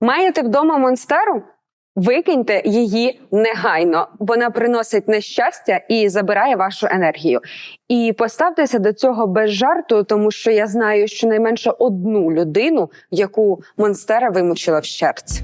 Маєте вдома монстеру? Викиньте її негайно. Вона приносить нещастя і забирає вашу енергію. І поставтеся до цього без жарту, тому що я знаю щонайменше одну людину, яку монстера вимучила вщерть.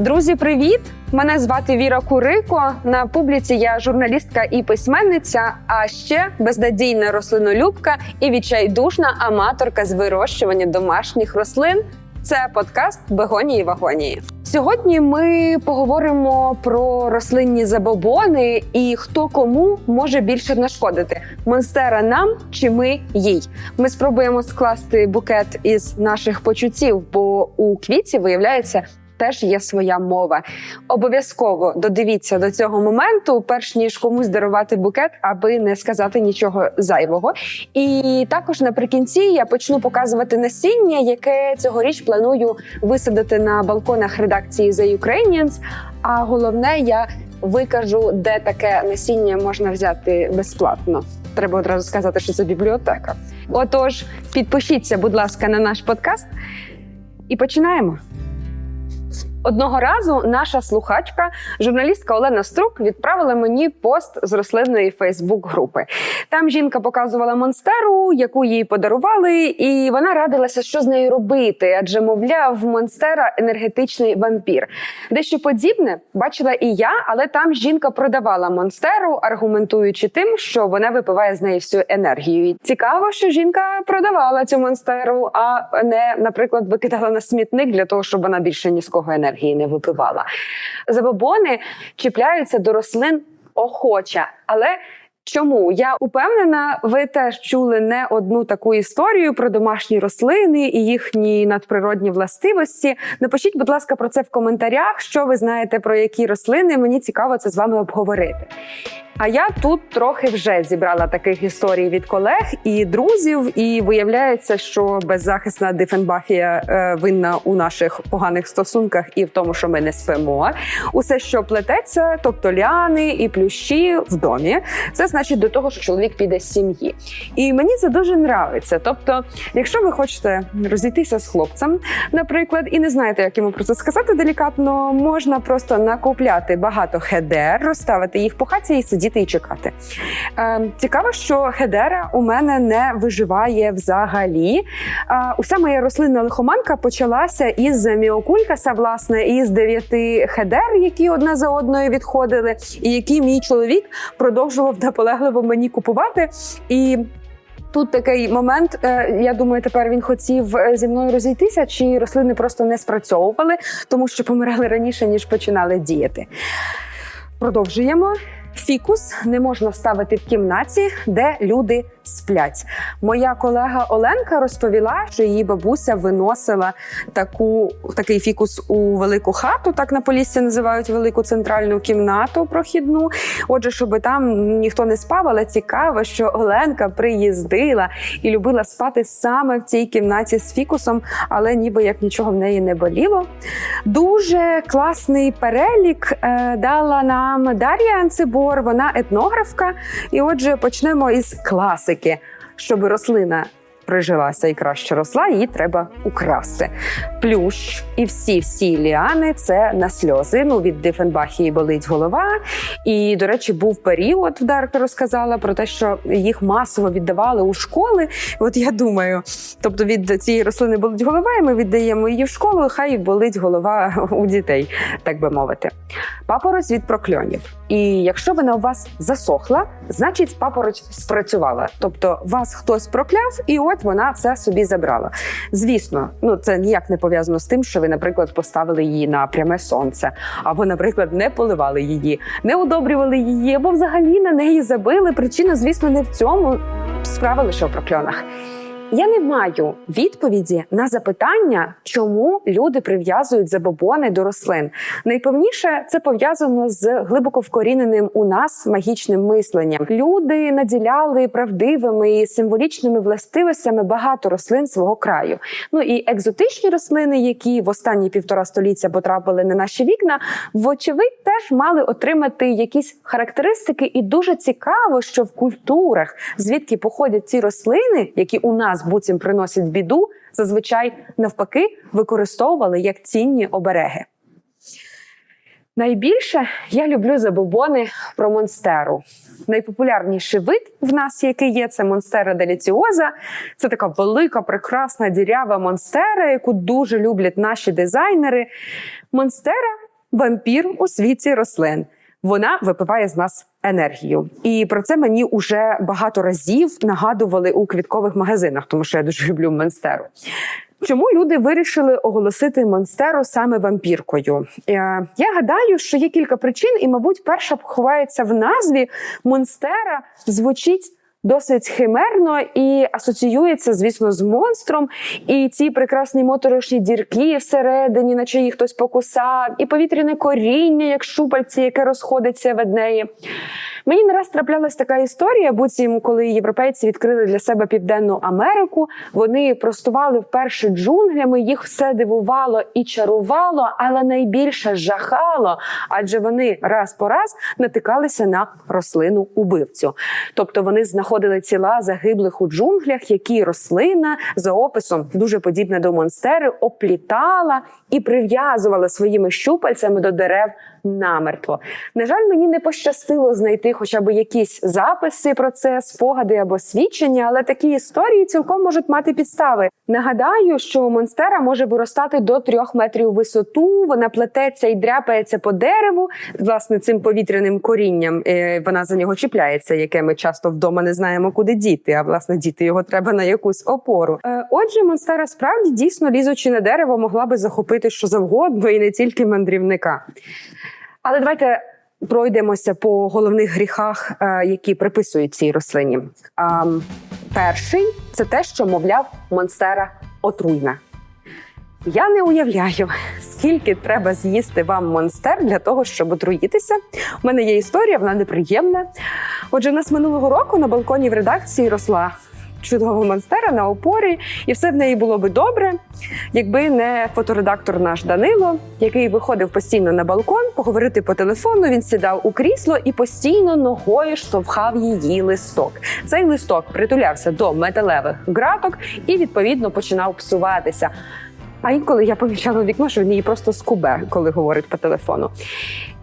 Друзі, привіт! Мене звати Віра Курико. На публіці я журналістка і письменниця, а ще безнадійна рослинолюбка і відчайдушна аматорка з вирощування домашніх рослин. Це подкаст Бегонії Вагонії. Сьогодні ми поговоримо про рослинні забобони і хто кому може більше нашкодити: монстера нам чи ми їй. Ми спробуємо скласти букет із наших почуттів, бо у квіті виявляється. Теж є своя мова. Обов'язково додивіться до цього моменту, перш ніж комусь дарувати букет, аби не сказати нічого зайвого. І також наприкінці я почну показувати насіння, яке цьогоріч планую висадити на балконах редакції The Ukrainians. А головне, я викажу, де таке насіння можна взяти безплатно. Треба одразу сказати, що це бібліотека. Отож, підпишіться, будь ласка, на наш подкаст, і починаємо. Одного разу наша слухачка, журналістка Олена Струк, відправила мені пост з рослинної Фейсбук-групи. Там жінка показувала монстеру, яку їй подарували, і вона радилася, що з нею робити, адже, мовляв, монстера енергетичний вампір. Дещо подібне бачила і я, але там жінка продавала монстеру, аргументуючи тим, що вона випиває з неї всю енергію. І Цікаво, що жінка продавала цю монстеру, а не, наприклад, викидала на смітник для того, щоб вона більше ні з кого енергії не випивала. Забобони чіпляються до рослин охоче, але. Чому я упевнена, ви теж чули не одну таку історію про домашні рослини і їхні надприродні властивості. Напишіть, будь ласка, про це в коментарях. Що ви знаєте про які рослини? Мені цікаво це з вами обговорити. А я тут трохи вже зібрала таких історій від колег і друзів, і виявляється, що беззахисна Дифенбахія е, винна у наших поганих стосунках і в тому, що ми не спимо. Усе, що плететься, тобто ліани і плющі в домі, це значить до того, що чоловік піде з сім'ї. І мені це дуже нравиться. Тобто, якщо ви хочете розійтися з хлопцем, наприклад, і не знаєте, як йому про це сказати делікатно, можна просто накупляти багато хедер, розставити їх по хаті і сидіти і чекати. Е, цікаво, що хедера у мене не виживає взагалі. Е, уся моя рослинна лихоманка почалася із міокулькаса, власне, із дев'яти хедер, які одна за одною відходили, і які мій чоловік продовжував наполегливо мені купувати. І Тут такий момент. е, Я думаю, тепер він хотів е, зі мною розійтися, чи рослини просто не спрацьовували, тому що помирали раніше ніж починали діяти. Продовжуємо. Фікус не можна ставити в кімнаті, де люди сплять. Моя колега Оленка розповіла, що її бабуся виносила таку такий фікус у велику хату, так на поліссі називають велику центральну кімнату прохідну. Отже, щоб там ніхто не спав, але цікаво, що Оленка приїздила і любила спати саме в цій кімнаті з фікусом, але ніби як нічого в неї не боліло. Дуже класний перелік е, дала нам Дар'я Анцибор. Вона етнографка. І отже, почнемо із класики, щоб рослина. Прижилася і краще росла, її треба украсти. Плющ і всі всі ліани це на сльози. Ну від Дифенбахії болить голова. І, до речі, був період, Дарка розказала про те, що їх масово віддавали у школи. От я думаю, тобто від цієї рослини болить голова, і ми віддаємо її в школу. Хай болить голова у дітей, так би мовити. Папороть від прокльонів. І якщо вона у вас засохла, значить папороть спрацювала. Тобто вас хтось прокляв, і от вона це собі забрала. Звісно, ну це ніяк не пов'язано з тим, що ви, наприклад, поставили її на пряме сонце, або, наприклад, не поливали її, не удобрювали її, або взагалі на неї забили. Причина, звісно, не в цьому. Справа лише в прокльонах. Я не маю відповіді на запитання, чому люди прив'язують забобони до рослин. Найповніше це пов'язано з глибоко вкоріненим у нас магічним мисленням. Люди наділяли правдивими і символічними властивостями багато рослин свого краю. Ну і екзотичні рослини, які в останні півтора століття потрапили на наші вікна, вочевидь теж мали отримати якісь характеристики, і дуже цікаво, що в культурах, звідки походять ці рослини, які у нас нас буцім приносять біду, зазвичай навпаки використовували як цінні обереги. Найбільше я люблю забобони про монстеру. Найпопулярніший вид в нас, який є, це монстера деліціоза. Це така велика, прекрасна дірява монстера, яку дуже люблять наші дизайнери. Монстера вампір у світі рослин. Вона випиває з нас енергію, і про це мені уже багато разів нагадували у квіткових магазинах, тому що я дуже люблю монстеру. Чому люди вирішили оголосити монстеру саме вампіркою? Е, Я гадаю, що є кілька причин, і, мабуть, перша ховається в назві монстера звучить. Досить химерно і асоціюється, звісно, з монстром. І ці прекрасні моторошні дірки всередині, наче їх хтось покусав, і повітряне коріння, як шупальці, яке розходиться від неї. Мені не раз траплялась така історія, буцім, коли європейці відкрили для себе південну Америку. Вони простували вперше джунглями, їх все дивувало і чарувало, але найбільше жахало, адже вони раз по раз натикалися на рослину убивцю. Тобто вони знаходили тіла загиблих у джунглях, які рослина за описом дуже подібна до монстери, оплітала і прив'язувала своїми щупальцями до дерев намертво. На жаль, мені не пощастило знайти хоча б якісь записи про це, спогади або свідчення, але такі історії цілком можуть мати підстави. Нагадаю, що монстера може виростати до трьох метрів висоту. Вона плететься і дряпається по дереву. Власне, цим повітряним корінням е, вона за нього чіпляється, яке ми часто вдома не знаємо, куди діти. А власне діти його треба на якусь опору. Е, Отже, монстера справді дійсно лізучи на дерево, могла би захопити що завгодно, і не тільки мандрівника. Але давайте пройдемося по головних гріхах, е, які приписують цій рослині. Перший це те, що, мовляв, монстера отруйна. Я не уявляю, скільки треба з'їсти вам монстер для того, щоб отруїтися. У мене є історія, вона неприємна. Отже, у нас минулого року на балконі в редакції росла чудова монстера на опорі, і все в неї було би добре, якби не фоторедактор наш Данило, який виходив постійно на балкон, поговорити по телефону. Він сідав у крісло і постійно ногою штовхав її листок. Цей листок притулявся до металевих граток і відповідно починав псуватися. А інколи я помічала вікно, що він її просто скубе, коли говорить по телефону.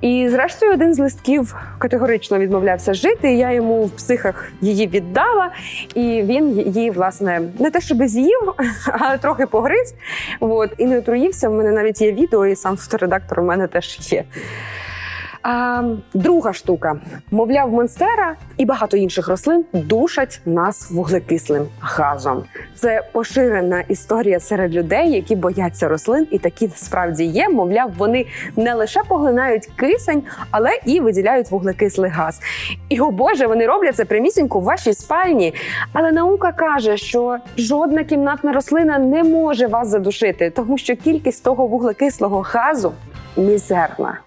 І зрештою, один з листків категорично відмовлявся жити. Я йому в психах її віддала, і він її, власне, не те, щоб з'їв, але трохи погриз. От, і не отруївся. У мене навіть є відео, і сам фоторедактор у мене теж є. А, друга штука, мовляв, монстера і багато інших рослин душать нас вуглекислим газом. Це поширена історія серед людей, які бояться рослин, і такі насправді є. Мовляв, вони не лише поглинають кисень, але і виділяють вуглекислий газ. І о Боже, вони роблять це прямісінько в вашій спальні. Але наука каже, що жодна кімнатна рослина не може вас задушити, тому що кількість того вуглекислого газу мізерна.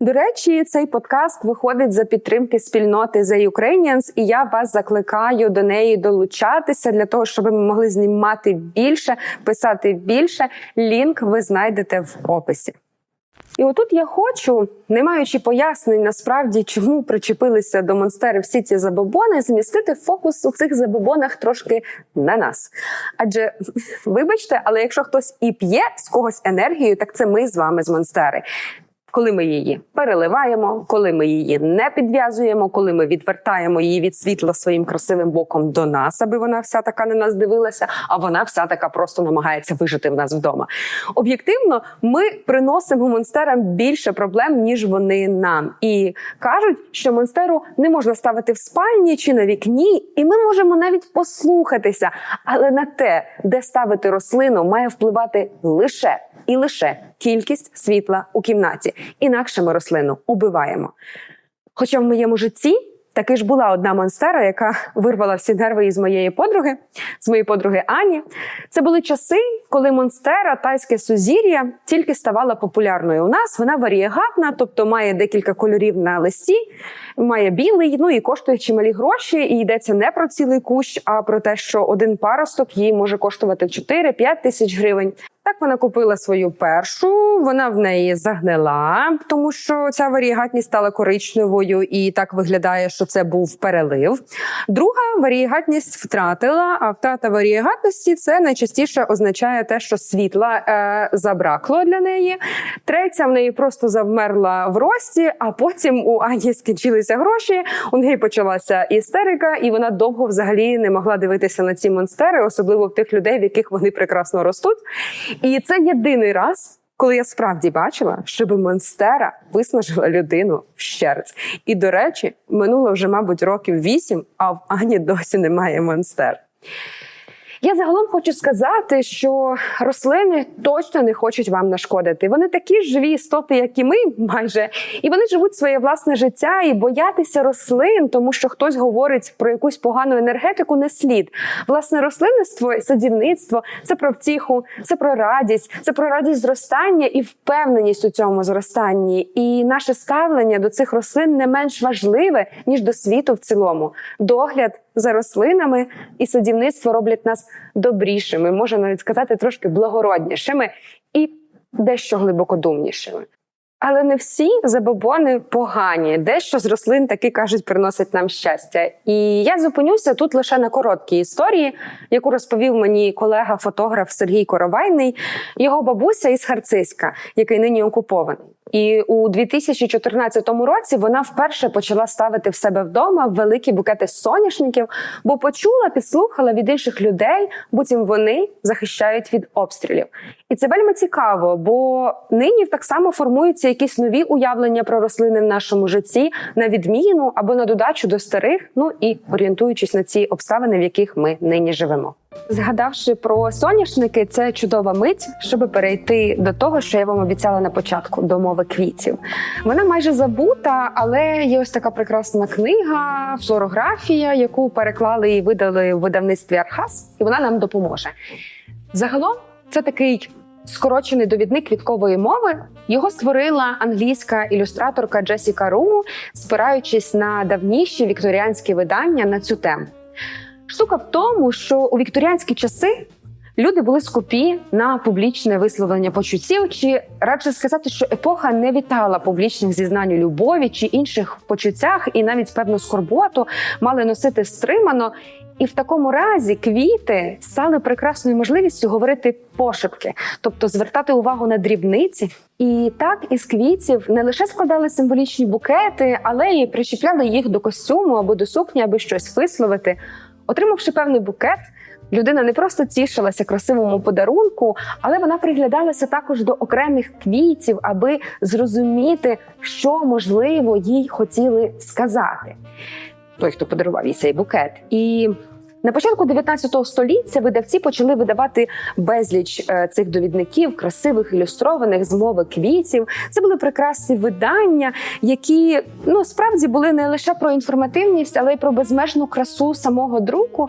До речі, цей подкаст виходить за підтримки спільноти The Ukrainians, і я вас закликаю до неї долучатися для того, щоб ми могли знімати більше, писати більше. Лінк ви знайдете в описі. І отут я хочу, не маючи пояснень, насправді чому причепилися до монстери всі ці забобони, змістити фокус у цих забобонах трошки на нас. Адже, вибачте, але якщо хтось і п'є з когось енергію, так це ми з вами з монстери коли ми її переливаємо, коли ми її не підв'язуємо, коли ми відвертаємо її від світла своїм красивим боком до нас, аби вона вся така на нас дивилася, а вона вся така просто намагається вижити в нас вдома. Об'єктивно, ми приносимо монстерам більше проблем, ніж вони нам. І кажуть, що монстеру не можна ставити в спальні чи на вікні, і ми можемо навіть послухатися. Але на те, де ставити рослину, має впливати лише і лише кількість світла у кімнаті. Інакше ми рослину убиваємо. Хоча в моєму житті таки ж була одна монстера, яка вирвала всі нерви із моєї подруги, з моєї подруги Ані. Це були часи, коли монстера, тайське сузір'я тільки ставала популярною. У нас вона варієгатна, тобто має декілька кольорів на листі, має білий, ну і коштує чималі гроші. І йдеться не про цілий кущ, а про те, що один паросток їй може коштувати 4-5 тисяч гривень. Так вона купила свою першу, вона в неї загнила, тому що ця варієгатність стала коричневою, і так виглядає, що це був перелив. Друга варієгатність втратила, а втрата варієгатності це найчастіше означає те, що світла е, забракло для неї. Третя в неї просто завмерла в рості, а потім у Ані скінчилися гроші. У неї почалася істерика, і вона довго взагалі не могла дивитися на ці монстери, особливо в тих людей, в яких вони прекрасно ростуть. І це єдиний раз. Коли я справді бачила, щоб монстера виснажила людину вщерць. І до речі, минуло вже, мабуть, років вісім, а в Ані досі немає монстер. Я загалом хочу сказати, що рослини точно не хочуть вам нашкодити. Вони такі живі істоти, як і ми, майже, і вони живуть своє власне життя і боятися рослин, тому що хтось говорить про якусь погану енергетику, не слід. Власне, рослинництво, садівництво це про втіху, це про радість, це про радість зростання і впевненість у цьому зростанні. І наше ставлення до цих рослин не менш важливе ніж до світу в цілому. Догляд за рослинами і садівництво роблять нас добрішими, можна навіть сказати, трошки благороднішими і дещо глибокодумнішими. Але не всі забобони погані. Дещо з рослин таки кажуть, приносить нам щастя. І я зупинюся тут лише на короткій історії, яку розповів мені колега-фотограф Сергій Коровайний, його бабуся із Харциська, який нині окупований. І у 2014 році вона вперше почала ставити в себе вдома великі букети соняшників, бо почула, підслухала від інших людей, буцім вони захищають від обстрілів. І це вельми цікаво, бо нині так само формуються якісь нові уявлення про рослини в нашому житті на відміну або на додачу до старих, ну і орієнтуючись на ці обставини, в яких ми нині живемо. Згадавши про соняшники, це чудова мить, щоб перейти до того, що я вам обіцяла на початку до мови квітів. Вона майже забута, але є ось така прекрасна книга, флорографія, яку переклали і видали в видавництві Архаз, і вона нам допоможе. Загалом, це такий скорочений довідник квіткової мови. Його створила англійська ілюстраторка Джесіка Руму, спираючись на давніші вікторіанські видання на цю тему. Штука в тому, що у вікторіанські часи люди були скупі на публічне висловлення почуттів, чи радше сказати, що епоха не вітала публічних зізнань у любові чи інших почуттях, і навіть певну скорботу мали носити стримано. І в такому разі квіти стали прекрасною можливістю говорити пошепки, тобто звертати увагу на дрібниці. І так із квітів не лише складали символічні букети, але й причіпляли їх до костюму або до сукні, аби щось висловити. Отримавши певний букет, людина не просто тішилася красивому подарунку, але вона приглядалася також до окремих квітів, аби зрозуміти, що можливо їй хотіли сказати. Той, хто подарував їй цей букет, і на початку 19 століття видавці почали видавати безліч е, цих довідників, красивих ілюстрованих з мови квітів. Це були прекрасні видання, які ну справді були не лише про інформативність, але й про безмежну красу самого друку.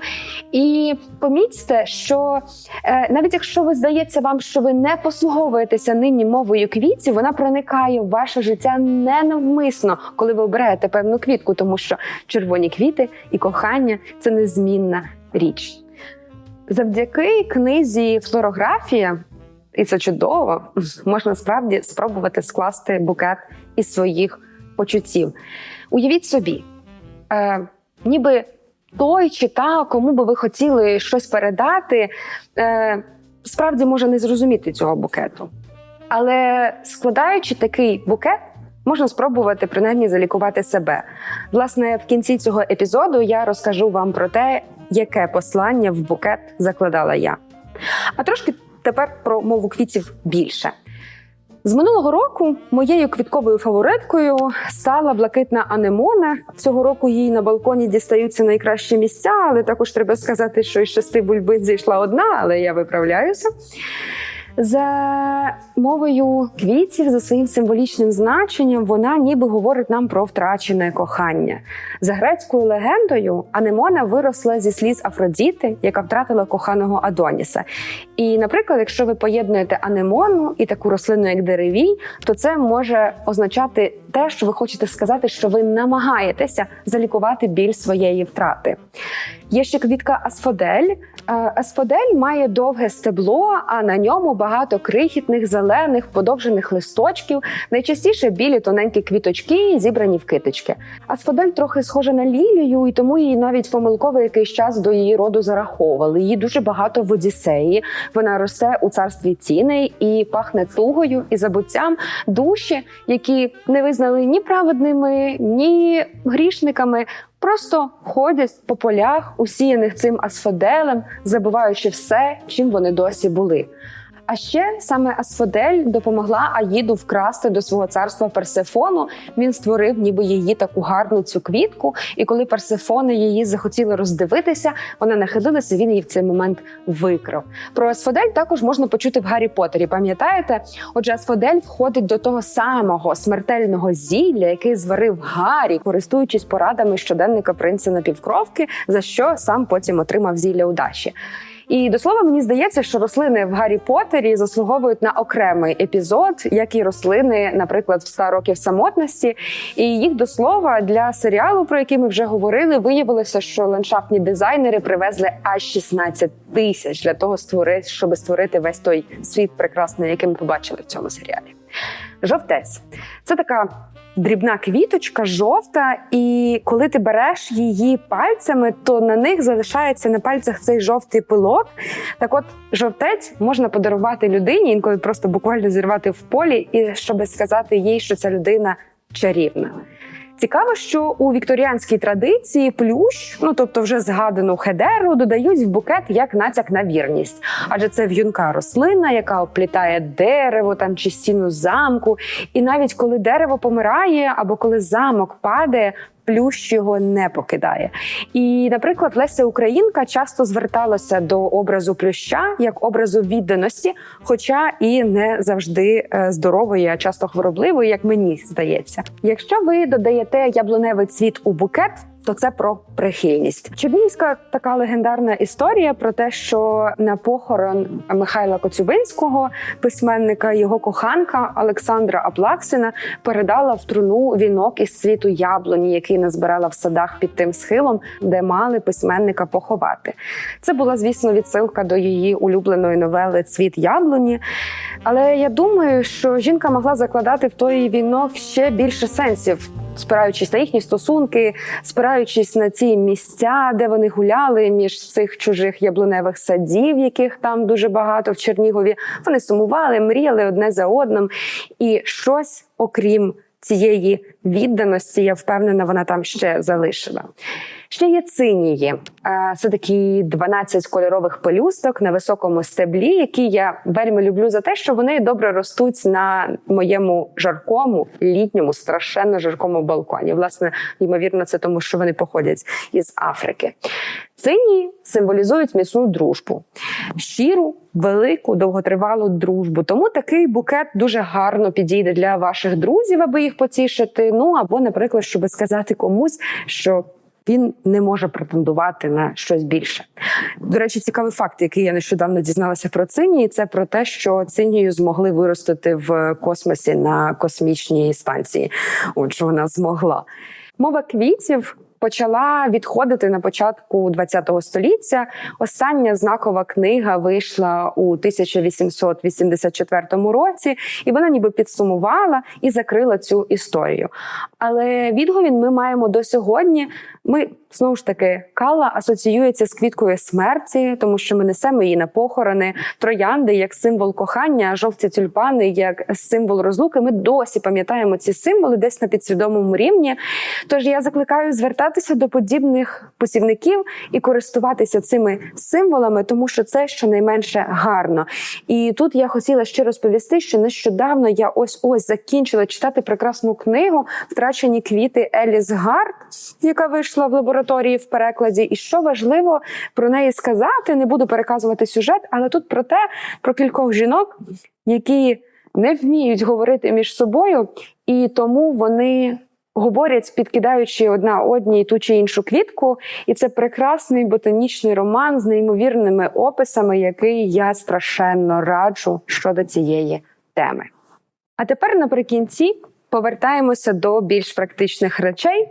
І помітьте, що е, навіть якщо ви здається вам, що ви не послуговуєтеся нині мовою квітів, вона проникає в ваше життя ненавмисно, коли ви обираєте певну квітку, тому що червоні квіти і кохання це незмінна річ. Завдяки книзі Флорографія, і це чудово, можна справді спробувати скласти букет із своїх почуттів. Уявіть собі, е, ніби той чи та, кому би ви хотіли щось передати, е, справді може не зрозуміти цього букету. Але складаючи такий букет, можна спробувати принаймні залікувати себе. Власне, в кінці цього епізоду я розкажу вам про те, яке послання в букет закладала я. А трошки тепер про мову квітів більше. З минулого року моєю квітковою фавориткою стала блакитна анемона. Цього року їй на балконі дістаються найкращі місця, але також треба сказати, що із шести бульбин зійшла одна, але я виправляюся. За мовою квітів, за своїм символічним значенням, вона ніби говорить нам про втрачене кохання. За грецькою легендою, Анемона виросла зі сліз Афродіти, яка втратила коханого Адоніса. І, наприклад, якщо ви поєднуєте анемону і таку рослину, як деревій, то це може означати теж ви хочете сказати, що ви намагаєтеся залікувати біль своєї втрати. Є ще квітка асфодель. Е, Асфодель має довге стебло, а на ньому багато крихітних, зелених, подовжених листочків. Найчастіше білі тоненькі квіточки, зібрані в китички. Асфодель трохи схожа на лілію, і тому її навіть помилково якийсь час до її роду зараховували. Її дуже багато в Одіссеї. Вона росте у царстві тіней і пахне тугою і забуттям душі, які не визнали ні праведними, ні грішниками. Просто ходять по полях, усіяних цим асфоделем, забуваючи все, чим вони досі були. А ще саме Асфодель допомогла Аїду вкрасти до свого царства Персефону. Він створив ніби її таку гарну цю квітку. І коли Персефона її захотіла роздивитися, вона нахилилася. Він її в цей момент викрав. Про Асфодель також можна почути в Гаррі Поттері. Пам'ятаєте? Отже, Асфодель входить до того самого смертельного зілля, який зварив Гаррі, користуючись порадами щоденника принца напівкровки, за що сам потім отримав зілля удачі. І до слова, мені здається, що рослини в Гаррі Поттері заслуговують на окремий епізод, як і рослини, наприклад, в 100 років самотності. І їх до слова для серіалу, про який ми вже говорили, виявилося, що ландшафтні дизайнери привезли аж 16 тисяч для того, створити, щоб створити весь той світ прекрасний, який ми побачили в цьому серіалі. Жовтець це така дрібна квіточка, жовта, і коли ти береш її пальцями, то на них залишається на пальцях цей жовтий пилок. Так, от жовтець можна подарувати людині, інколи просто буквально зірвати в полі, і щоб сказати їй, що ця людина чарівна. Цікаво, що у вікторіанській традиції плющ, ну тобто вже згадану хедеру, додають в букет як натяк на вірність, адже це в'юнка рослина, яка оплітає дерево там чи стіну замку. І навіть коли дерево помирає або коли замок падає. Плющ його не покидає. І, наприклад, Леся Українка часто зверталася до образу плюща як образу відданості, хоча і не завжди е, здорової, а часто хворобливої, як мені здається. Якщо ви додаєте яблуневий цвіт у букет. То це про прихильність. Чернігівська така легендарна історія про те, що на похорон Михайла Коцюбинського, письменника, його коханка Олександра Аплаксина передала в труну вінок із світу яблуні, який назбирала в садах під тим схилом, де мали письменника поховати. Це була, звісно, відсилка до її улюбленої новели Цвіт яблуні. Але я думаю, що жінка могла закладати в той вінок ще більше сенсів. Спираючись на їхні стосунки, спираючись на ці місця, де вони гуляли між цих чужих яблуневих садів, яких там дуже багато в Чернігові, вони сумували, мріяли одне за одним, і щось окрім цієї відданості, я впевнена, вона там ще залишила. Ще є цинії. Це такі 12 кольорових пелюсток на високому стеблі, які я вельми люблю за те, що вони добре ростуть на моєму жаркому літньому, страшенно жаркому балконі. Власне, ймовірно, це тому, що вони походять із Африки. Цинії символізують міцну дружбу, щиру, велику, довготривалу дружбу. Тому такий букет дуже гарно підійде для ваших друзів, аби їх потішити. Ну або, наприклад, щоб сказати комусь, що він не може претендувати на щось більше. До речі, цікавий факт, який я нещодавно дізналася про цинії, це про те, що цинію змогли виростити в космосі на космічній станції. Отже, вона змогла. Мова квітів. Почала відходити на початку ХХ століття. Остання знакова книга вийшла у 1884 році, і вона ніби підсумувала і закрила цю історію. Але відговін ми маємо до сьогодні. Ми знову ж таки кала асоціюється з квіткою смерті, тому що ми несемо її на похорони, троянди як символ кохання, жовті тюльпани як символ розлуки. Ми досі пам'ятаємо ці символи десь на підсвідомому рівні. Тож я закликаю звертатися до подібних посівників і користуватися цими символами, тому що це щонайменше гарно. І тут я хотіла ще розповісти, що нещодавно я ось ось закінчила читати прекрасну книгу Втрачені квіти Еліс Гарт, яка вийшла в лабораторії в перекладі. І що важливо про неї сказати, не буду переказувати сюжет, але тут про те, про кількох жінок, які не вміють говорити між собою, і тому вони. Говорять, підкидаючи одна одній ту чи іншу квітку, і це прекрасний ботанічний роман з неймовірними описами, який я страшенно раджу щодо цієї теми. А тепер наприкінці повертаємося до більш практичних речей.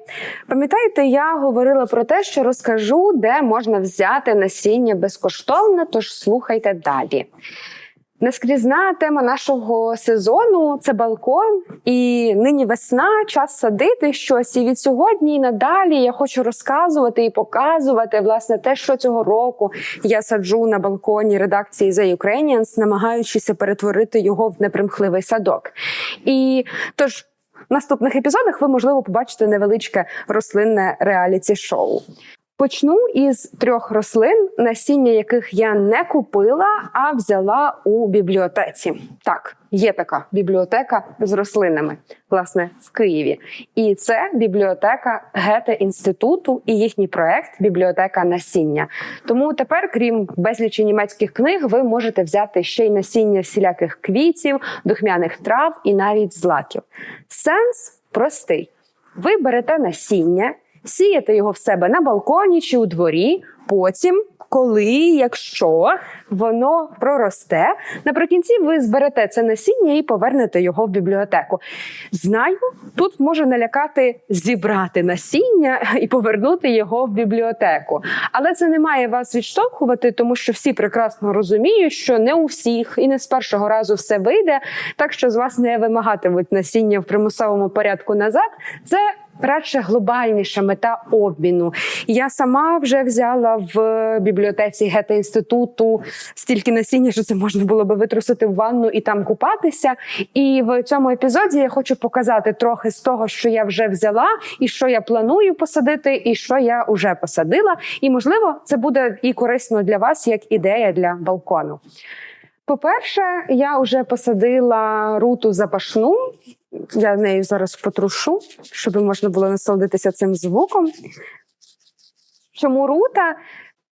Пам'ятаєте, я говорила про те, що розкажу, де можна взяти насіння безкоштовно, тож слухайте далі. Нескрізна тема нашого сезону це балкон, і нині весна, час садити щось. І від сьогодні і надалі я хочу розказувати і показувати власне те, що цього року я саджу на балконі редакції The Ukrainians, намагаючися перетворити його в непримхливий садок. І тож. В наступних епізодах ви можливо побачите невеличке рослинне реаліті шоу. Почну із трьох рослин, насіння яких я не купила, а взяла у бібліотеці. Так, є така бібліотека з рослинами, власне, в Києві. І це бібліотека Гете інституту і їхній проект Бібліотека насіння. Тому тепер, крім безлічі німецьких книг, ви можете взяти ще й насіння всіляких квітів, духмяних трав і навіть злаків. Сенс простий: ви берете насіння сіяти його в себе на балконі чи у дворі. Потім, коли, якщо воно проросте, наприкінці ви зберете це насіння і повернете його в бібліотеку. Знаю, тут може налякати зібрати насіння і повернути його в бібліотеку. Але це не має вас відштовхувати, тому що всі прекрасно розуміють, що не у всіх і не з першого разу все вийде, так що з вас не вимагатимуть насіння в примусовому порядку назад. Це радше глобальніша мета обміну. Я сама вже взяла в бібліотеці гета інституту стільки насіння, що це можна було би витрусити в ванну і там купатися. І в цьому епізоді я хочу показати трохи з того, що я вже взяла, і що я планую посадити, і що я вже посадила. І можливо, це буде і корисно для вас як ідея для балкону. По-перше, я вже посадила руту запашну. Я нею зараз потрушу, щоб можна було насолодитися цим звуком. Чому рута?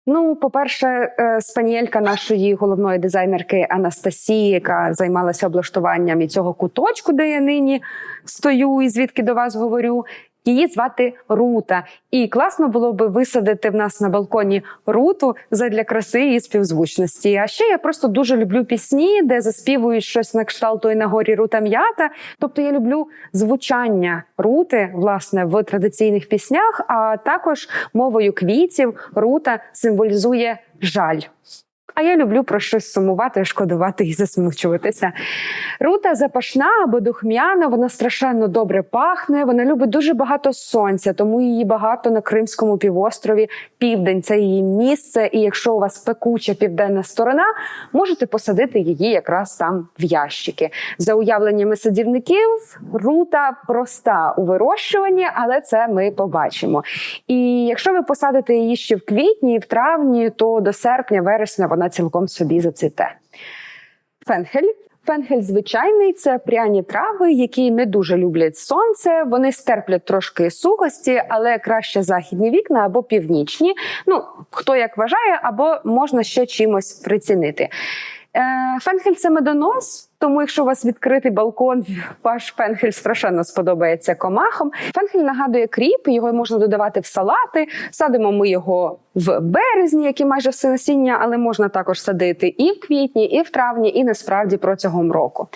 Ну, по-перше, спанілька нашої головної дизайнерки Анастасії, яка займалася облаштуванням і цього куточку, де я нині стою і звідки до вас говорю. Її звати Рута, і класно було би висадити в нас на балконі руту задля краси і співзвучності. А ще я просто дуже люблю пісні, де заспівують щось на кшталт «Ой на горі рута м'ята. Тобто я люблю звучання рути власне в традиційних піснях, а також мовою квітів рута символізує жаль. А я люблю про щось сумувати, шкодувати і засмучуватися. Рута запашна або духмяна, вона страшенно добре пахне. Вона любить дуже багато сонця, тому її багато на Кримському півострові. Південь це її місце. І якщо у вас пекуча південна сторона, можете посадити її якраз там в ящики. За уявленнями садівників, рута проста у вирощуванні, але це ми побачимо. І якщо ви посадите її ще в квітні, в травні, то до серпня-вересня вона цілком собі зацвіте. Фенхель. Фенхель звичайний це пряні трави, які не дуже люблять сонце. Вони стерплять трошки сухості, але краще західні вікна або північні. Ну хто як вважає, або можна ще чимось прицінити. Е, Фенхель це медонос, тому якщо у вас відкритий балкон, ваш фенхель страшенно сподобається комахам. Фенхель нагадує кріп, його можна додавати в салати. Садимо ми його в березні, як і майже все насіння, але можна також садити і в квітні, і в травні, і насправді протягом року.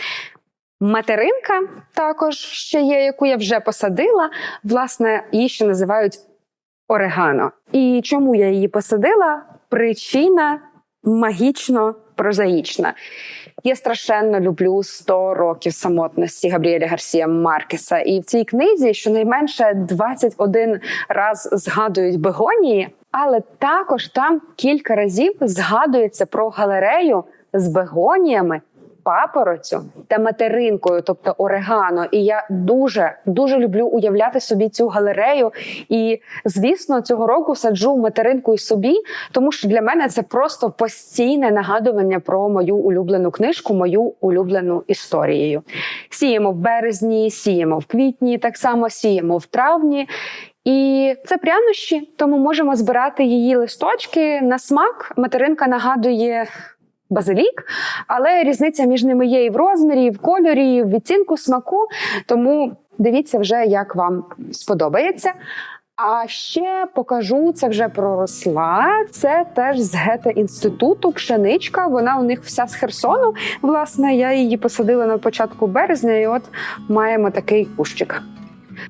Материнка також ще є, яку я вже посадила. Власне, її ще називають орегано. І чому я її посадила? Причина магічно прозаїчна. Я страшенно люблю 100 років самотності Габріеля Гарсія Маркеса. І в цій книзі щонайменше 21 раз згадують бегонії, але також там кілька разів згадується про галерею з бегоніями. Папороцю та материнкою, тобто орегано, і я дуже дуже люблю уявляти собі цю галерею. І звісно, цього року саджу материнку і собі, тому що для мене це просто постійне нагадування про мою улюблену книжку, мою улюблену історією. Сіємо в березні, сіємо в квітні, так само сіємо в травні. І це прянощі, тому можемо збирати її листочки на смак. Материнка нагадує. Базилік, але різниця між ними є і в розмірі, і в кольорі, і в відцінку смаку. Тому дивіться вже, як вам сподобається. А ще покажу це вже проросла. Це теж з гете інституту пшеничка. Вона у них вся з Херсону. Власне, я її посадила на початку березня, і от маємо такий кущик.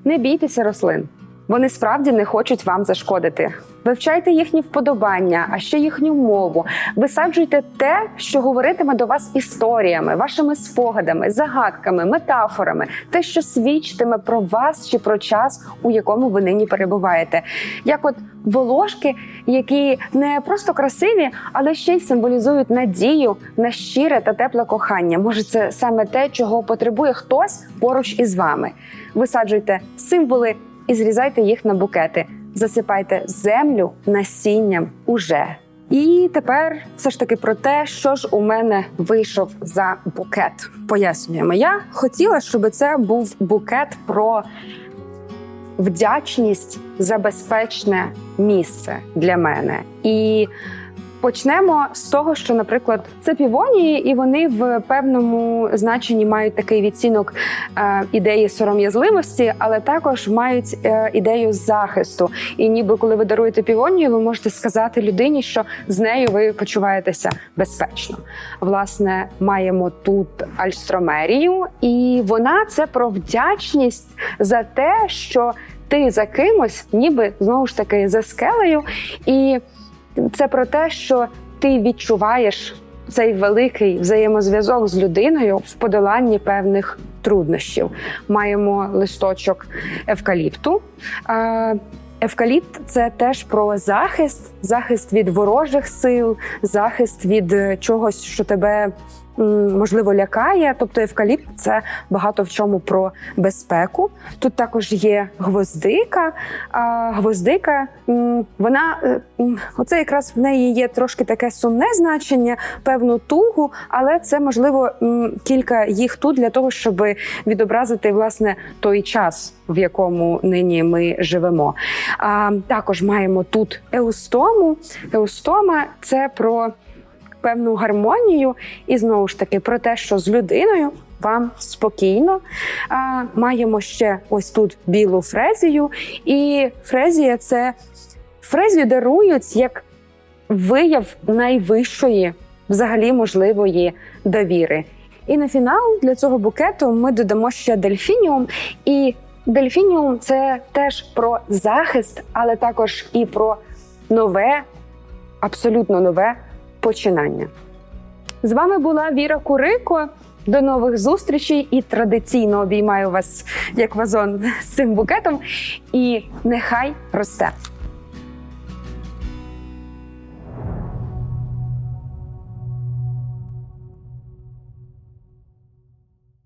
Не бійтеся рослин. Вони справді не хочуть вам зашкодити. Вивчайте їхні вподобання, а ще їхню мову. Висаджуйте те, що говоритиме до вас історіями, вашими спогадами, загадками, метафорами, те, що свідчитиме про вас чи про час, у якому ви нині перебуваєте. Як от волошки, які не просто красиві, але ще й символізують надію на щире та тепле кохання. Може, це саме те, чого потребує хтось поруч із вами. Висаджуйте символи і зрізайте їх на букети. Засипайте землю насінням уже. І тепер все ж таки про те, що ж у мене вийшов за букет. Пояснюємо. Я хотіла, щоб це був букет про вдячність за безпечне місце для мене. І Почнемо з того, що, наприклад, це півонії, і вони в певному значенні мають такий відцінок е, ідеї сором'язливості, але також мають е, ідею захисту. І ніби коли ви даруєте півонію, ви можете сказати людині, що з нею ви почуваєтеся безпечно. Власне, маємо тут альстромерію, і вона це про вдячність за те, що ти за кимось, ніби знову ж таки за скелею, і це про те, що ти відчуваєш цей великий взаємозв'язок з людиною в подоланні певних труднощів. Маємо листочок евкаліпту. Евкаліпт це теж про захист, захист від ворожих сил, захист від е, чогось, що тебе можливо лякає. Тобто евкаліпт це багато в чому про безпеку. Тут також є гвоздика. А гвоздика вона е, оце якраз в неї є трошки таке сумне значення, певну тугу, але це можливо кілька їх тут для того, щоб відобразити власне той час, в якому нині ми живемо. А, також маємо тут еустому. Еустома це про певну гармонію, і знову ж таки про те, що з людиною вам спокійно. А, маємо ще ось тут білу фрезію, і фрезія це фрезію дарують як вияв найвищої, взагалі можливої довіри. І на фінал для цього букету ми додамо ще дельфініум. І дельфініум це теж про захист, але також і про нове, абсолютно нове починання. З вами була Віра Курико. До нових зустрічей і традиційно обіймаю вас як вазон з цим букетом. І нехай росте.